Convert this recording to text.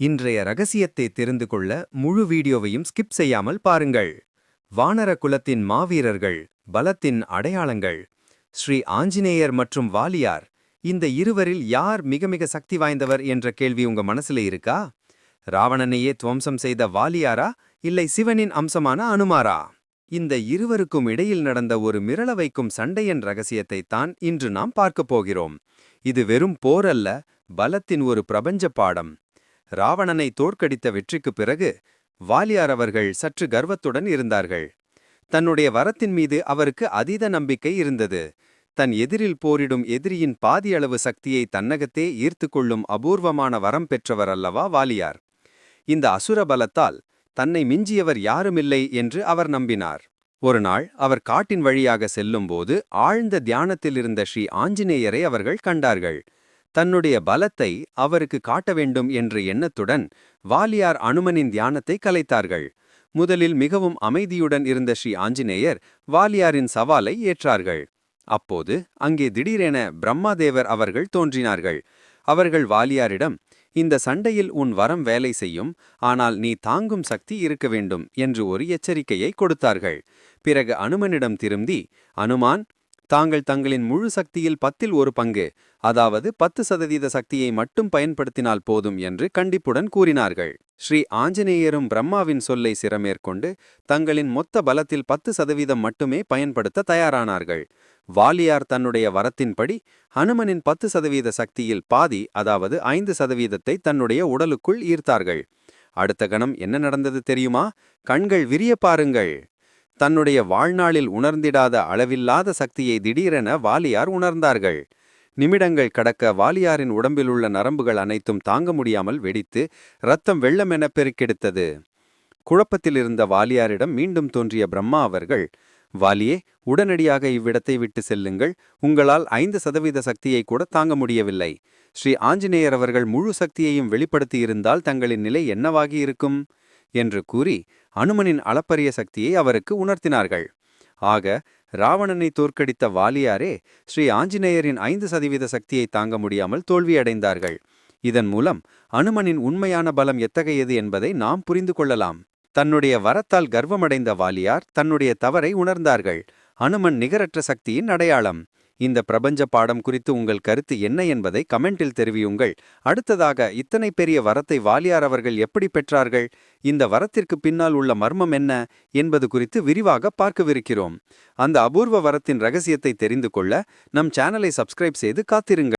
இன்றைய ரகசியத்தை தெரிந்து கொள்ள முழு வீடியோவையும் ஸ்கிப் செய்யாமல் பாருங்கள். வானர குலத்தின் மாவீரர்கள் பலத்தின் அடையாளங்கள். ஸ்ரீ ஆஞ்சநேயர் மற்றும் வாலியார் இந்த இருவரில் யார் மிக மிக சக்தி வாய்ந்தவர் என்ற கேள்வி உங்க மனசுல இருக்கா? ராவணனையே துவம்சம் செய்த வாலியாரா? இல்லை சிவனின் அம்சமான அனுமாரா? இந்த இருவருக்கும் இடையில் நடந்த ஒரு மிரள வைக்கும் சண்டையின் ரகசியத்தை தான் இன்று நாம் பார்க்கப் போகிறோம். இது வெறும் போர் அல்ல பலத்தின் ஒரு பிரபஞ்ச பாடம். ராவணனை தோற்கடித்த வெற்றிக்குப் பிறகு வாலியார் அவர்கள் சற்று கர்வத்துடன் இருந்தார்கள். தன்னுடைய வரத்தின் மீது அவருக்கு அதீத நம்பிக்கை இருந்தது. தன் எதிரில் போரிடும் எதிரியின் பாதியளவு சக்தியை தன்னகத்தே ஈர்த்து கொள்ளும் அபூர்வமான வரம் பெற்றவர் அல்லவா வாலியார். இந்த அசுர பலத்தால் தன்னை மிஞ்சியவர் யாருமில்லை என்று அவர் நம்பினார். ஒருநாள் அவர் காட்டின் வழியாக செல்லும்போது ஆழ்ந்த தியானத்தில் இருந்த ஸ்ரீ ஆஞ்சநேயரை அவர்கள் கண்டார்கள். தன்னுடைய பலத்தை அவருக்கு காட்ட வேண்டும் என்ற எண்ணத்துடன் வாலியார் அனுமனின் தியானத்தை கலைத்தார்கள். முதலில் மிகவும் அமைதியுடன் இருந்த ஸ்ரீ ஆஞ்சநேயர் வாலியாரின் சவாலை ஏற்றார்கள். அப்போது அங்கே திடீரென பிரம்மாதேவர் அவர்கள் தோன்றினார்கள். அவர்கள் வாலியாரிடம் இந்த சண்டையில் உன் வரம் வேலை செய்யும் ஆனால் நீ தாங்கும் சக்தி இருக்க வேண்டும் என்று ஒரு எச்சரிக்கையை கொடுத்தார்கள். பிறகு அனுமனிடம் திரும்பி அனுமான் தாங்கள் தங்களின் முழு சக்தியில் பத்தில் ஒரு பங்கு அதாவது பத்து சதவீத சக்தியை மட்டும் பயன்படுத்தினால் போதும் என்று கண்டிப்புடன் கூறினார்கள். ஸ்ரீ ஆஞ்சநேயரும் பிரம்மாவின் சொல்லை சிறமேற்கொண்டு தங்களின் மொத்த பலத்தில் பத்து சதவீதம் மட்டுமே பயன்படுத்த தயாரானார்கள். வாலியார் தன்னுடைய வரத்தின்படி ஹனுமனின் பத்து சதவீத சக்தியில் பாதி அதாவது ஐந்து சதவீதத்தை தன்னுடைய உடலுக்குள் ஈர்த்தார்கள். அடுத்த கணம் என்ன நடந்தது தெரியுமா? கண்கள் விரிய பாருங்கள். தன்னுடைய வாழ்நாளில் உணர்ந்திடாத அளவில்லாத சக்தியை திடீரென வாலியார் உணர்ந்தார்கள். நிமிடங்கள் கடக்க வாலியாரின் உடம்பிலுள்ள நரம்புகள் அனைத்தும் தாங்க முடியாமல் வெடித்து ரத்தம் வெள்ளமென பெருக்கெடுத்தது. குழப்பத்தில் இருந்த வாலியாரிடம் மீண்டும் தோன்றிய பிரம்மா அவர்கள் வாலியே உடனடியாக இவ்விடத்தை விட்டு செல்லுங்கள். உங்களால் ஐந்து சதவீத சக்தியை கூட தாங்க முடியவில்லை. ஸ்ரீ ஆஞ்சநேயர் அவர்கள் முழு சக்தியையும் வெளிப்படுத்தியிருந்தால் தங்களின் நிலை என்னவாகி இருக்கும்? என்று கூறி அனுமனின் அளப்பரிய சக்தியை அவருக்கு உணர்த்தினார்கள். ஆக ராவணனை தோற்கடித்த வாலியாரே ஸ்ரீ ஆஞ்சநேயரின் ஐந்து சதவீத சக்தியை தாங்க முடியாமல் தோல்வியடைந்தார்கள். இதன் மூலம் அனுமனின் உண்மையான பலம் எத்தகையது என்பதை நாம் புரிந்து கொள்ளலாம். தன்னுடைய வரத்தால் கர்வமடைந்த வாலியார் தன்னுடைய தவறை உணர்ந்தார்கள். அனுமன் நிகரற்ற சக்தியின் அடையாளம். இந்த பிரபஞ்ச பாடம் குறித்து உங்கள் கருத்து என்ன என்பதை கமெண்டில் தெரிவியுங்கள். அடுத்ததாக இத்தனை பெரிய வரத்தை வாலியார் அவர்கள் எப்படி பெற்றார்கள்? இந்த வரத்திற்கு பின்னால் உள்ள மர்மம் என்ன? என்பது குறித்து விரிவாக பார்க்கவிருக்கிறோம். அந்த அபூர்வ வரத்தின் ரகசியத்தை தெரிந்து கொள்ள நம் சேனலை சப்ஸ்கிரைப் செய்து காத்திருங்கள்.